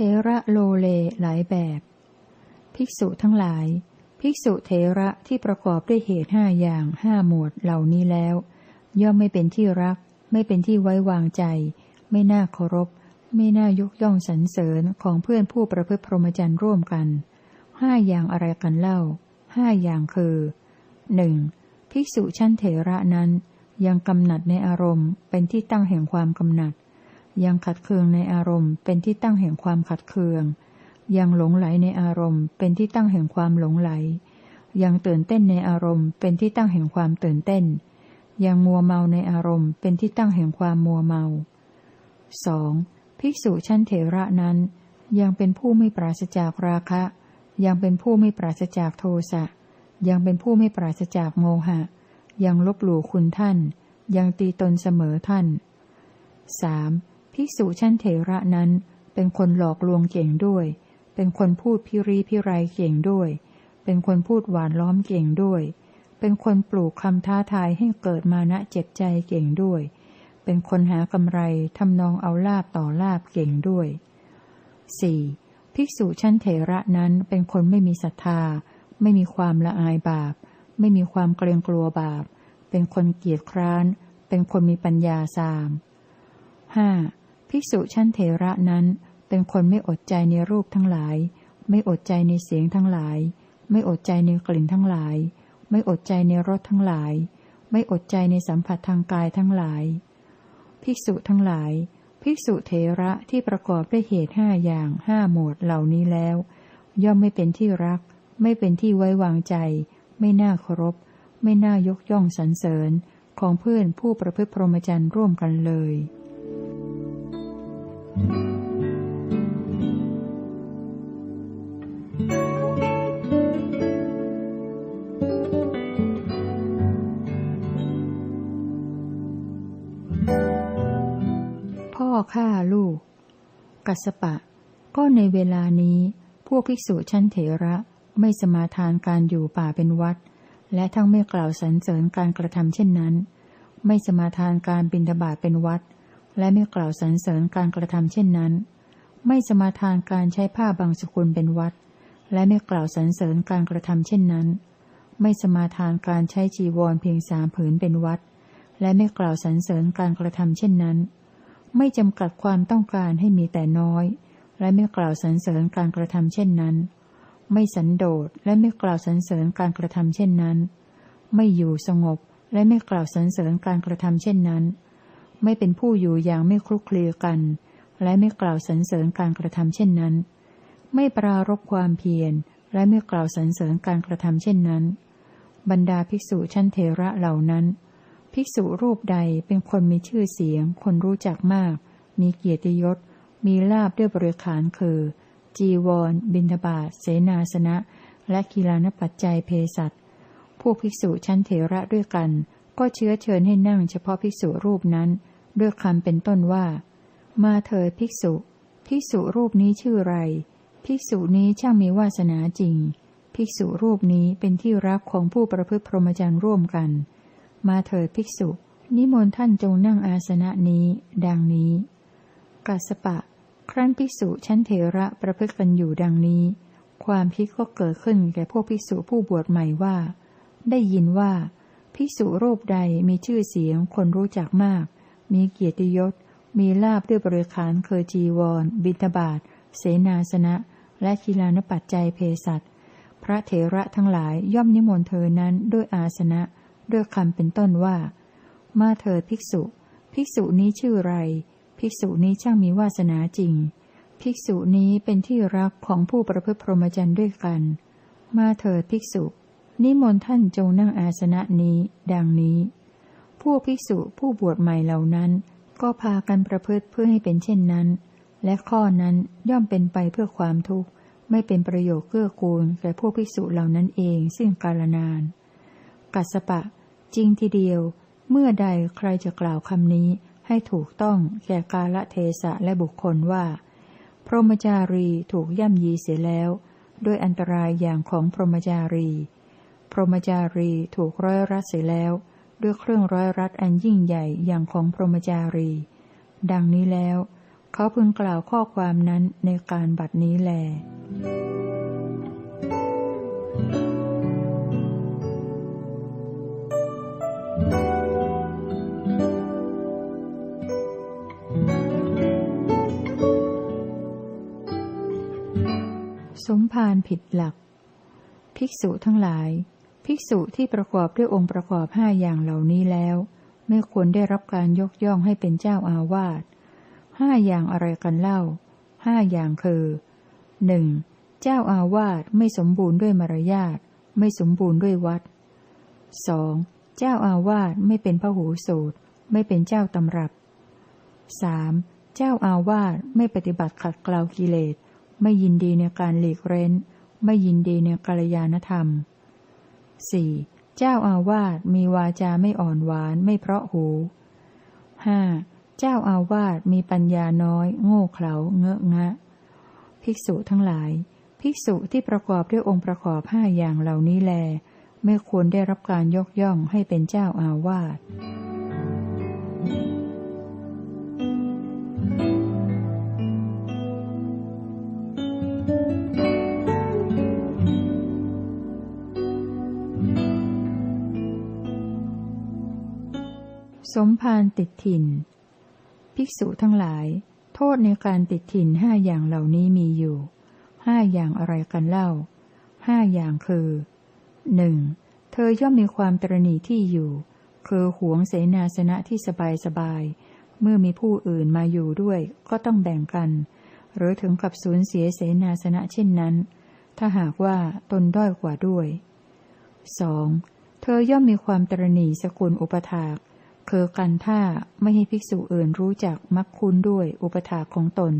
เทระโลเลหลายแบบ ภิกษุทั้งหลาย ภิกษุเทระที่ประกอบด้วยเหตุห้าอย่างห้าหมวดเหล่านี้แล้ว ย่อมไม่เป็นที่รัก ไม่เป็นที่ไว้วางใจ ไม่น่าเคารพ ไม่น่ายกย่องสรรเสริญของเพื่อนผู้ประพฤติพรหมจรรย์ร่วมกันห้าอย่างอะไรกันเล่าห้าอย่างคือหนึ่งภิกษุชั้นเถระนั้นยังกำหนัดในอารมณ์เป็นที่ตั้งแห่งความกำหนัด ยังขัดเคืองในอารมณ์ เป็นที่ตั้งแห่งความขัดเคือง ยังหลงไหลในอารมณ์ เป็นที่ตั้งแห่งความหลงไหล ยังตื่นเต้นในอารมณ์ เป็นที่ตั้งแห่งความตื่นเต้น ยังมัวเมาในอารมณ์ เป็นที่ตั้งแห่งความมัวเมาสองภิกษุชั้นเถระนั้น ยังเป็นผู้ไม่ปราศจากราคะ ยังเป็นผู้ไม่ปราศจากโทสะ ยังเป็นผู้ไม่ปราศจากโมหะ ยังลบหลู่คุณท่าน ยังตีตนเสมอท่านสาม ภิกษุชั้นเถระนั้น เป็นคนหลอกลวงเก่งด้วย เป็นคนพูดพิรีพิไรเก่งด้วย เป็นคนพูดหวานล้อมเก่งด้วย เป็นคนปลูกคำท้าทายให้เกิดมานะเจ็บใจเก่งด้วย เป็นคนหากำไรทำนองเอาลาบต่อลาบเก่งด้วยสี่ภิกษุชั้นเถระนั้นเป็นคนไม่มีศรัทธา ไม่มีความละอายบาป ไม่มีความเกรงกลัวบาป เป็นคนเกียจคร้าน เป็นคนมีปัญญาสามห้า ภิกษุชั้นเถระนั้น เป็นคนไม่อดใจในรูปทั้งหลาย ไม่อดใจในเสียงทั้งหลาย ไม่อดใจในกลิ่นทั้งหลาย ไม่อดใจในรสทั้งหลาย ไม่อดใจในสัมผัสทางกายทั้งหลาย ภิกษุทั้งหลาย ภิกษุเถระที่ประกอบด้วยเหตุห้าอย่างห้าหมวดเหล่านี้แล้ว ย่อมไม่เป็นที่รัก ไม่เป็นที่ไว้วางใจ ไม่น่าเคารพ ไม่น่ายกย่องสรรเสริญของเพื่อนผู้ประพฤติพรหมจรรย์ร่วมกันเลย กัสปะ ก็ในเวลานี้พวกภิกษุชั้นเถระไม่สมาทานการอยู่ป่าเป็นวัด และทั้งไม่กล่าวสรรเสริญการกระทำเช่นนั้น ไม่สมาทานการบินทบาทเป็นวัด และไม่กล่าวสรรเสริญการกระทำเช่นนั้น ไม่สมาทานการใช้ผ้าบางสกุลเป็นวัด และไม่กล่าวสรรเสริญการกระทำเช่นนั้น ไม่สมาทานการใช้จีวรเพียงสามผืนเป็นวัด และไม่กล่าวสรรเสริญการกระทำเช่นนั้น ไม่จำกัดความต้องการให้มีแต่น้อย และไม่กล่าวสรรเสริญการกระทำเช่นนั้น ไม่สันโดษและไม่กล่าวสรรเสริญการกระทำเช่นนั้น ไม่อยู่สงบและไม่กล่าวสรรเสริญการกระทำเช่นนั้น ไม่เป็นผู้อยู่อย่างไม่คลุกคลีกัน และไม่กล่าวสรรเสริญการกระทำเช่นนั้น ไม่ปรารบความเพียรและไม่กล่าวสรรเสริญการกระทำเช่นนั้น บรรดาภิกษุชั้นเทระเหล่านั้น ภิกษุรูปใดเป็นคนมีชื่อเสียง คนรู้จักมาก มีเกียรติยศ มีลาบด้วยบริขารคือ จีวร บินทบาทเสนาสนะ และกีฬานปัจจัยเพสัตพวกภิกษุชั้นเถระด้วยกัน ก็เชื้อเชิญให้นั่งเฉพาะภิกษุรูปนั้น ด้วยคำเป็นต้นว่า มาเถิดภิกษุ ภิกษุรูปนี้ชื่อไร ภิกษุนี้ช่างมีวาสนาจริง ภิกษุรูปนี้เป็นที่รักของผู้ประพฤติพรหมจรรย์ร่วมกัน มาเถิดภิกษุ นิมนต์ท่านจงนั่งอาสนะนี้ ดังนี้ กัสปะ ครั้นภิกษุชั้นเถระประพฤติกันอยู่ดังนี้ ความคิดก็เกิดขึ้นแก่พวกภิกษุผู้บวชใหม่ว่า ได้ยินว่า ภิกษุรูปใดมีชื่อเสียงคนรู้จักมาก มีเกียรติยศ มีลาบด้วยบริขารเคยจีวร บิณฑบาตเสนาสนะ และกีฬานปัจจัยเพสัตพระเถระทั้งหลายย่อมนิมนต์เธอนั้นด้วยอาสนะ ด้วยคำเป็นต้นว่า มาเถิดภิกษุ ภิกษุนี้ชื่อไร ภิกษุนี้ช่างมีวาสนาจริง ภิกษุนี้เป็นที่รักของผู้ประพฤติพรหมจรรย์ด้วยกัน มาเถิดภิกษุ นิมนต์ท่านจงนั่งอาสนะนี้ ดังนี้ พวกภิกษุผู้บวชใหม่เหล่านั้น ก็พากันประพฤติเพื่อให้เป็นเช่นนั้น และข้อนั้นย่อมเป็นไปเพื่อความทุกข์ไม่เป็นประโยชน์เกื้อกูลแก่พวกภิกษุเหล่านั้นเองซึ่งกาลนาน กัสปะ จริงทีเดียว เมื่อใดใครจะกล่าวคำนี้ให้ถูกต้องแก่กาลเทศะและบุคคลว่า พรหมจารีถูกย่ำยีเสียแล้ว ด้วยอันตรายอย่างของพรหมจารี พรหมจารีถูกร้อยรัดเสียแล้ว ด้วยเครื่องร้อยรัดอันยิ่งใหญ่อย่างของพรหมจารี ดังนี้แล้ว เขาพึงกล่าวข้อความนั้นในการบัดนี้แล ผิดหลัก ภิกษุทั้งหลาย ภิกษุที่ประกอบด้วยองค์ประกอบห้าอย่างเหล่านี้แล้ว ไม่ควรได้รับการยกย่องให้เป็นเจ้าอาวาสห้าอย่างอะไรกันเล่าห้าอย่างคือหนึ่งเจ้าอาวาสไม่สมบูรณ์ด้วยมารยาทไม่สมบูรณ์ด้วยวัดสองเจ้าอาวาสไม่เป็นพระหูสูตร ไม่เป็นเจ้าตำรับสามเจ้าอาวาสไม่ปฏิบัติขัดเกลากิเลส ไม่ยินดีในการหลีกเร้น ไม่ยินดีในกัลยาณธรรมสี่เจ้าอาวาสมีวาจาไม่อ่อนหวานไม่เพราะหูห้าเจ้าอาวาสมีปัญญาน้อย โง่เขลาเงอะงะ ภิกษุทั้งหลาย ภิกษุที่ประกอบด้วยองค์ประกอบห้าอย่างเหล่านี้แล ไม่ควรได้รับการยกย่องให้เป็นเจ้าอาวาส สมภารติดถิ่น ภิกษุทั้งหลาย โทษในการติดถิ่นห้าอย่างเหล่านี้มีอยู่ห้าอย่างอะไรกันเล่าห้าอย่างคือหนึ่งเธอย่อมมีความตรณีที่อยู่ คือหวงเสนาสนะที่สบายสบาย เมื่อมีผู้อื่นมาอยู่ด้วยก็ต้องแบ่งกัน หรือถึงกับสูญเสียเสนาสนะเช่นนั้น ถ้าหากว่าตนด้อยกว่าด้วยสองเธอย่อมมีความตรณีสกุลอุปถาก คือกันท่าไม่ให้ภิกษุอื่นรู้จักมักคุ้นด้วยอุปถาของตน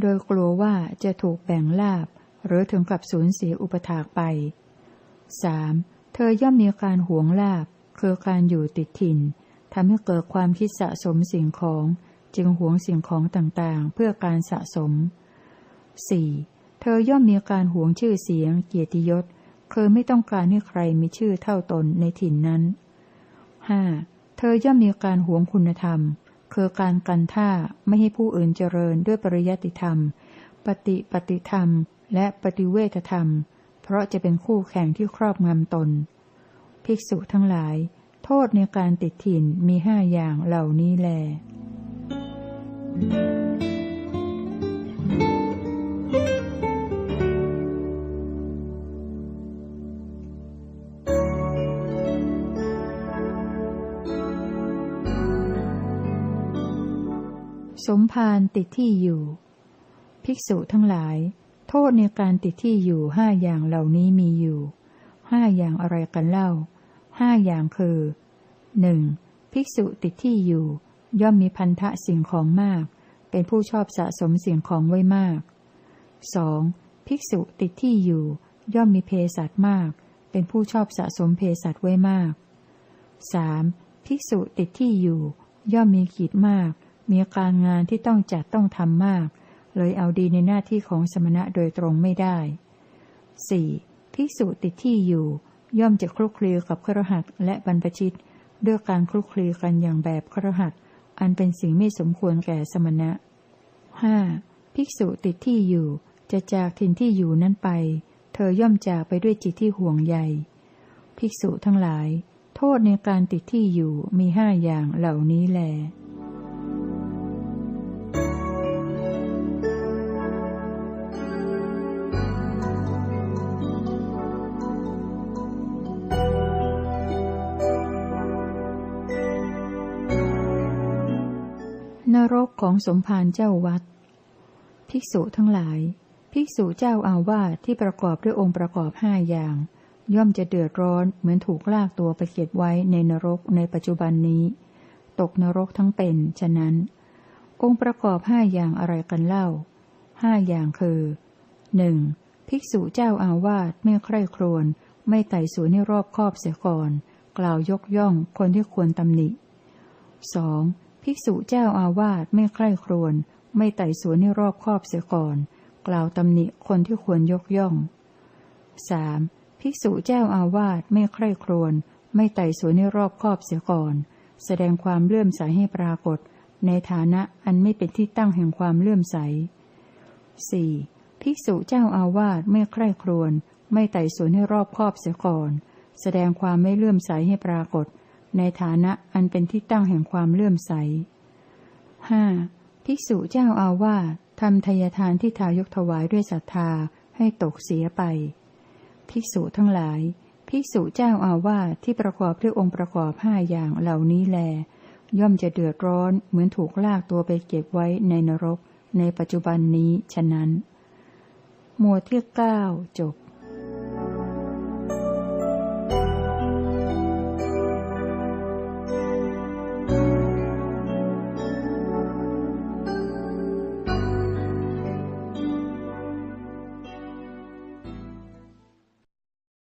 โดยกลัวว่าจะถูกแบ่งลาบ หรือถึงกับสูญเสียอุปถาไปสเธอย่อมมีการหวงลาบ คือการอยู่ติดถิ่นทำให้เกิดความคิดสะสมสิ่งของ จึงหวงสิ่งของต่างๆ เพื่อการสะสม 4. เธอย่อมมีการหวงชื่อเสียง เกียรติยศคือไม่ต้องการให้ใครมีชื่อเท่าตนในถิ่นนั้น 5. เธอย่อมมีการหวงคุณธรรม คือการกันท่าไม่ให้ผู้อื่นเจริญด้วยปริยัติธรรม ปฏิปฏิธรรม และปฏิเวทธรรม เพราะจะเป็นคู่แข่งที่ครอบงำตน ภิกษุทั้งหลาย โทษในการติดถิ่นมีห้าอย่างเหล่านี้แล Thank you. สมภารติดที่อยู่ ภิกษุทั้งหลาย โทษในการติดที่อยู่ห้าอย่างเหล่านี้มีอยู่ห้าอย่างอะไรกันเล่าห้าอย่างคือหนึ่งภิกษุติดที่อยู่ ย่อมมีพันธะสิ่งของมาก เป็นผู้ชอบสะสมสิ่งของไว้มากสองภิกษุติดที่อยู่ ย่อมมีเพสัตมาก เป็นผู้ชอบสะสมเพสัตไว้มากสามภิกษุติดที่อยู่ ย่อมมีขีดมาก มีการงานที่ต้องจัดต้องทำมาก เลยเอาดีในหน้าที่ของสมณะโดยตรงไม่ได้ 4. ภิกษุติดที่อยู่ ย่อมจะคลุกคลีกับครหัสและบรรพชิต ด้วยการคลุกคลีกันอย่างแบบครหัส อันเป็นสิ่งไม่สมควรแก่สมณะ 5. ภิกษุติดที่อยู่ จะจากถิ่นที่อยู่นั้นไป เธอย่อมจากไปด้วยจิตที่ห่วงใย ภิกษุทั้งหลาย โทษในการติดที่อยู่มีห้าอย่างเหล่านี้แหล รกของสมภารเจ้าวัด ภิกษุทั้งหลาย ภิกษุเจ้าอาวาสที่ประกอบด้วยองค์ประกอบห้าอย่าง ย่อมจะเดือดร้อนเหมือนถูกลากตัวไปเก็บไว้ในนรกในปัจจุบันนี้ ตกนรกทั้งเป็น ฉะนั้น องค์ประกอบห้าอย่างอะไรกันเล่าห้าอย่างคือหนึ่งภิกษุเจ้าอาวาสไม่ใคร่ครวญไม่ไต่สวนให้รอบคอบเสียก่อน กล่าวยกย่องคนที่ควรตำหนิสอง ภิกษุเจ้าอาวาสไม่ใคร่ครวญไม่ไต่สวนให้รอบคอบเสียก่อน กล่าวตำหนิคนที่ควรยกย่องสภิกษุเจ้าอาวาสไม่ใคร่ครวญไม่ไต่สวนให้รอบคอบเสียก่อน แสดงความเลื่อมใสให้ปรากฏ ในฐานะอันไม่เป็นที่ตั้งแห่งความเลื่อมใส 4. ภิกษุเจ้าอาวาสไม่ใคร่ครวญไม่ไต่สวนให้รอบคอบเสียก่อน แสดงความไม่เลื่อมใสให้ปรากฏ ในฐานะอันเป็นที่ตั้งแห่งความเลื่อมใส 5. ภิกษุเจ้าอาวาสทำทายทานที่ทายกถวายด้วยศรัทธาให้ตกเสียไป ภิกษุทั้งหลาย ภิกษุเจ้าอาวาสที่ประกอบด้วยองค์ประกอบห้าอย่างเหล่านี้แล ย่อมจะเดือดร้อนเหมือนถูกลากตัวไปเก็บไว้ในนรก ในปัจจุบันนี้ฉะนั้น หมวดที่เก้าจบ